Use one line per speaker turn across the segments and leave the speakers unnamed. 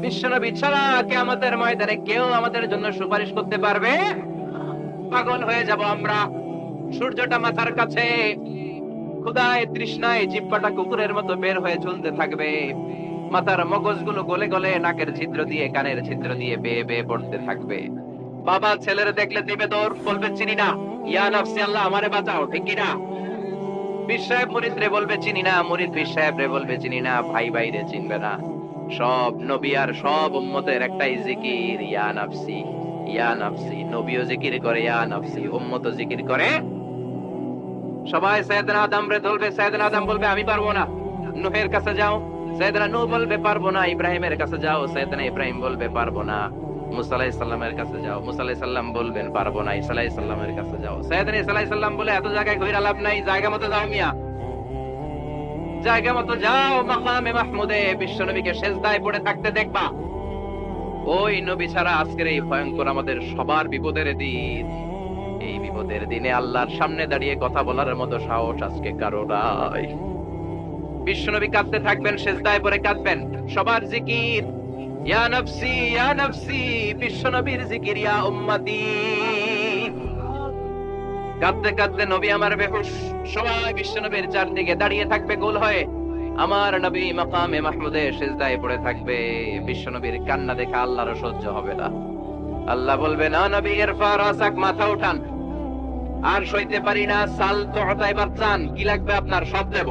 বিশ্বনবী ছাড়া কেয়ামতের ময়দানে কেউ আমাদের জন্য সুপারিশ করতে পারবে? পাগল হয়ে যাব আমরা। সূর্যটা মাথার কাছে। ক্ষুদায় তৃষ্ণায় জিব্বাটা কুকুরের মতো বের হয়ে থাকবে। মাথার মগজগুলো গলে গলে নাকের ছিদ্র দিয়ে, কানের ছিদ্র দিয়ে বেয়ে বেয়ে পড়তে থাকবে। বাবা, ছেলের দেখলে দিবে তোর বলবে, চিনি না। ইয়া নাফসি আল্লাহ, আমারে বাঁচাও, ঠিক কিনা পীর মুরিদ রে বলবে, চিনি না। মুরিদ পীর রে বলবে, চিনি না। ভাই ভাই রে চিনবে না। সব নবী আর সব উম্মতের একটাই জিকির, ইয়া নাফসি ইয়া নাফসি। নবীও জিকির করে, ইয়া নাফসি। উম্মতও জিকির করে। সবাই সৈয়দনা আদম রে ধরবে, সৈয়দনা আদম বলবে, আমি পারব না। নুহের কাছে যাও, সৈয়দনা নূহ বলবে, পারব না। ইব্রাহিমের কাছে যাও, সৈয়দনা ইব্রাহিম বলবে, পারব না। মুসা আলাইহিস সালামের কাছে যাও, মুসা আলাইহিস সালাম বলবেন, পারব না। ঈসা আলাইহিস সালামের কাছে যাও। সৈয়দনা ঈসা আলাইহিস সালাম বলে, এত জায়গায় ঘুরে লাভ নাই, জায়গা মতো যাও মিয়া। জায়গা মতো যাও মাকামে মাহমুদে, বিশ্বনবীকে সেজদায় পড়ে থাকতে দেখবা। ওই নবী ছাড়া আজকের এই ভয়ঙ্কর আমাদের সবার বিপদের দিন। এই বিপদের দিনে আল্লাহর সামনে দাঁড়িয়ে কথা বলার মতো সাহস আজকে কারও নাই। বিশ্বনবী কাঁদতে থাকবেন, সেজদায় পরে কাঁদবেন। সবার জিকির, ইয়া নফসি ইয়া নফসি, বিশ্বনবীর জিকির, ইয়া উম্মতি। কাঁদতে কাঁদতে নবী আমার বেহুশ। সবাই বিশ্বনবীর চারদিকে দাঁড়িয়ে থাকবে, গোল হয়ে। আমার নবী মাকামে মাহমুদে সেজদায় পড়ে থাকবে। বিশ্বনবীর কান্না দেখে আল্লাহর সহ্য হবে না। আল্লাহ বলবে, না নবী ইরফা রাসাক মাথা উঠান। আর সইতে পারি না, সাল তো এবার চান কি লাগবে আপনার? সব দেব।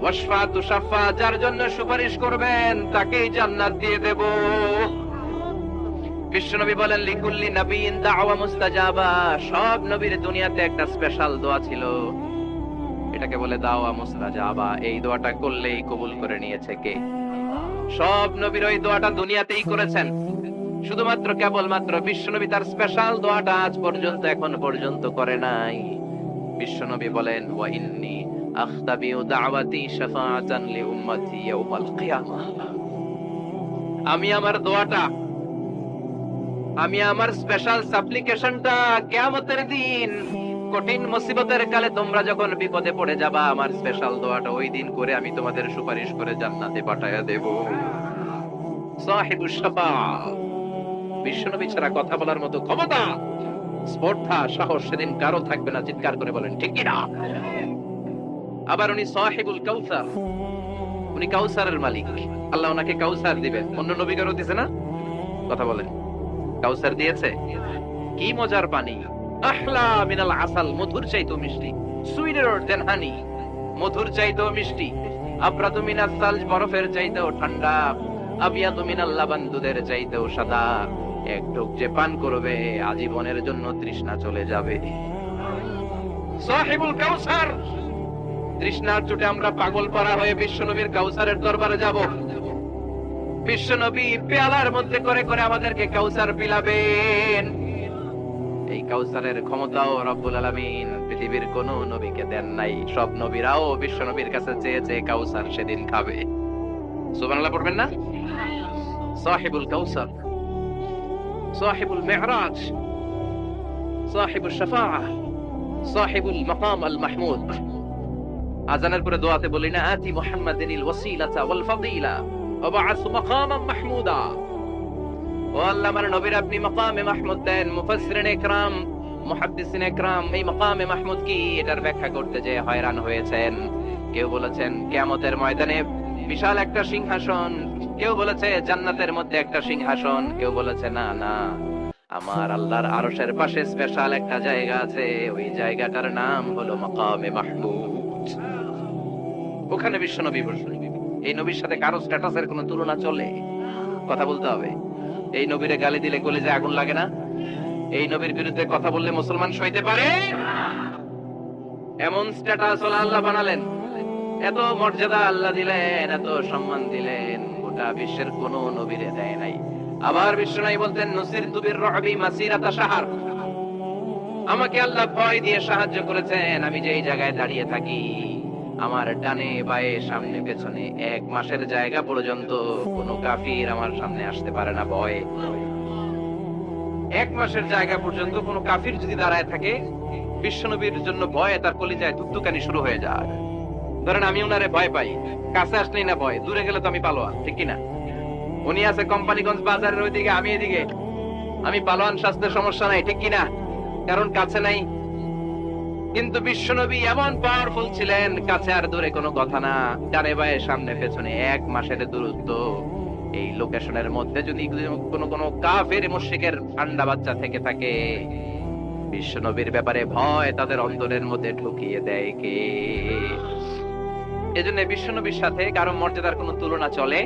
ওয়াসফা তুষাফা যার জন্য সুপারিশ করবেন, তাকেই জান্নাত দিয়ে দেব। বিশ্বনবী বলেন, লিকুল্লি নবীন দাওয়া মুস্তাজাবা। সব নবীর দুনিয়াতে একটা স্পেশাল দোয়া ছিল। এটাকে বলে দাওয়া মুস্তাজাবা। এই দোয়াটা করলেই কবুল করে নিয়েছে কে? সব নবীর ওই দোয়াটা দুনিয়াতেই করেছেন। শুধুমাত্র কেবলমাত্র বিশ্বনবী তার স্পেশাল দোয়াটা আজ পর্যন্ত, এখন পর্যন্ত করে নাই। বিশ্বনবী বলেন, ওয়া আখতাবিউ দাওয়াতি শাফাআতান লি উম্মতি ইয়াউমাল আমি আমার দোয়াটা আমি আমার স্পেশাল সাপ্লিকেশনটা কিয়ামতের দিন, কঠিন মুসিবতের কালে তোমরা যখন বিপদে পড়ে যাবা, আমার স্পেশাল দোয়াটা ওই দিন করে আমি তোমাদের সুপারিশ করে জান্নাতে পাঠায়া দেব। বিশ্বনবী ছাড়া কথা বলার মতো ক্ষমতা, স্পর্ধা, সাহস সেদিন কারও থাকবে না, চিৎকার করে বলেন, ঠিক না? আবার উনি সাহিবুল কাউসার। উনি কাউসারের মালিক। আল্লাহ ওনাকে কাউসার দিবেন। অন্য নবীকারও দিছে না? কথা বলেন। কাউসার দিয়েছে? কি মজার পানি আহলা মিনাল আসাল, মধুর চাইতো মিষ্টি। সুইটার দেন হানি, মধুর চাইতো মিষ্টি। আব্রাতু মিনাস সালজ, বরফের চাইতেও ঠান্ডা। আবিয়াতু মিনাল লাবান, দুধের চাইতেও সাদা। এক ঢোক যে পান করবে, আজীবনের জন্য তৃষ্ণা চলে যাবে। সাহিবুল কাউসার! তৃষ্ণার চোটে আমরা পাগল পারা হয়ে বিশ্বনবীর কাউসারের দরবারে যাব। বিশ্বনবী পেয়ালার মধ্যে করে করে আমাদেরকে কাউসার পিলাবেন। এই কাউসারের ক্ষমতাও রব্বুল আলামিন পৃথিবীর কোন নবীকে দেন নাই। সব নবীরাও বিশ্বনবীর কাছে চেয়ে চেয়ে কাউসার সেদিন খাবে। পড়বেন না? সাহিবুল কাউসার, সাহিবুল মেহরাজ সাহিবুল সাহিবুল মাকাম আল মাহমুদ। আজানের পরে দোয়াতে বলি না, আতি মুহাম্মাদিনিল ওয়াসিলাতা ওয়াল ফাদিলা। মাহমুদা হয়েছেন। কেউ বলেছেন, কিয়ামতের ময়দানে বিশাল একটা সিংহাসন। কেউ বলেছে, জান্নাতের মধ্যে একটা সিংহাসন। কেউ বলেছে, না না, আমার আল্লাহর আরশের পাশে স্পেশাল একটা জায়গা আছে। ওই জায়গাটার নাম হলো মাকামে মাহমুদ। ওখানে বিশ্ব নবী বসবেন এই নবীর সাথে কারও স্ট্যাটাসের কোনো তুলনা চলে? কথা বলতে হবে। এই নবীরে গালি দিলে কলেজে আগুন লাগে না? এই নবীর বিরুদ্ধে কথা বললে মুসলমান সইতে পারে? এমন স্ট্যাটাস আল্লাহ বানালেন। এত মর্যাদা আল্লাহ দিলেন, এত সম্মান দিলেন, গোটা বিশ্বের কোন নবীরে দেয় নাই। আবার বিশ্ব নাই বলতেন, নসির তুবির রহবি মাসিরাতা সাহার আমাকে আল্লাহ ভয় দিয়ে সাহায্য করেছেন, আমি যেই জায়গায় দাঁড়িয়ে থাকি। আমার ডানে বায়ে সামনে পেছনে এক মাসের জায়গা পর্যন্ত কোনো কাফির আমার সামনে আসতে পারে না, ভয়ে। এক মাসের জায়গা পর্যন্ত কোনো কাফির যদি দাঁড়ায় থাকে, বিশ্বনবীর জন্য ভয়ে, তার কলিজায় ধুকধুকানি শুরু হয়ে যায়। ধরেন আমি উনারে ভয় পাই, কাছে আসলেই না ভয়, দূরে গেলে তো আমি পালোয়ান, ঠিক কিনা? উনি আছে কোম্পানিগঞ্জ বাজারের ওইদিকে, আমি এদিকে। আমি পালোয়ান স্বাস্থ্যের সমস্যা নাই, ঠিক কিনা? কারণ কাছে নাই কিন্তু বিশ্বনবী এমন পাওয়ারফুল ছিলেন, কাছে আর দূরে কোনো কথা না। ডানে বায়ে সামনে পেছনে এক মাসের দূরত্ব। এই লোকেশনের মধ্যে যদি কোনো কোনো কাফের মুশরিকের ঠান্ডা বাচ্চা থেকে থাকে, বিশ্বনবীর ব্যাপারে ভয় তাদের অন্তরের মধ্যে ঢুকিয়ে দেয় কে? এজন্য বিশ্বনবীর সাথে কারও মর্যাদার কোনো তুলনা চলে।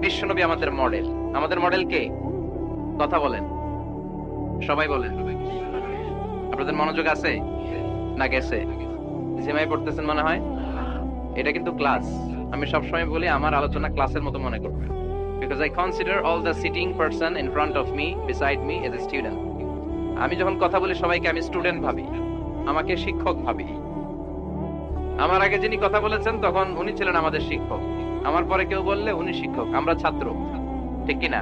বিশ্বনবী আমাদের মডেল আমাদের মডেল কে? কথা বলেন। সবাই বলেন। আপনাদের মনোযোগ আছে? না গেছে। জিমাই পড়তেছেন মনে হয়? এটা কিন্তু ক্লাস আমি সবসময় বলি, আমার আলোচনা ক্লাসের মতো মনে করবেন। Because I consider all the sitting person in front of me beside me as a student আমি যখন কথা বলি, সবাইকে আমি স্টুডেন্ট ভাবি। আমাকে শিক্ষক ভাবি। আমার আগে যিনি কথা বলেছেন, তখন উনি ছিলেন আমাদের শিক্ষক। আমার পরে কেউ বললে, উনি শিক্ষক। আমরা ছাত্র। ঠিক কিনা?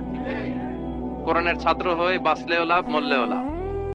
কোরআনের ছাত্র হয়ে বাঁচলেও লাভ, মরলেও লাভ।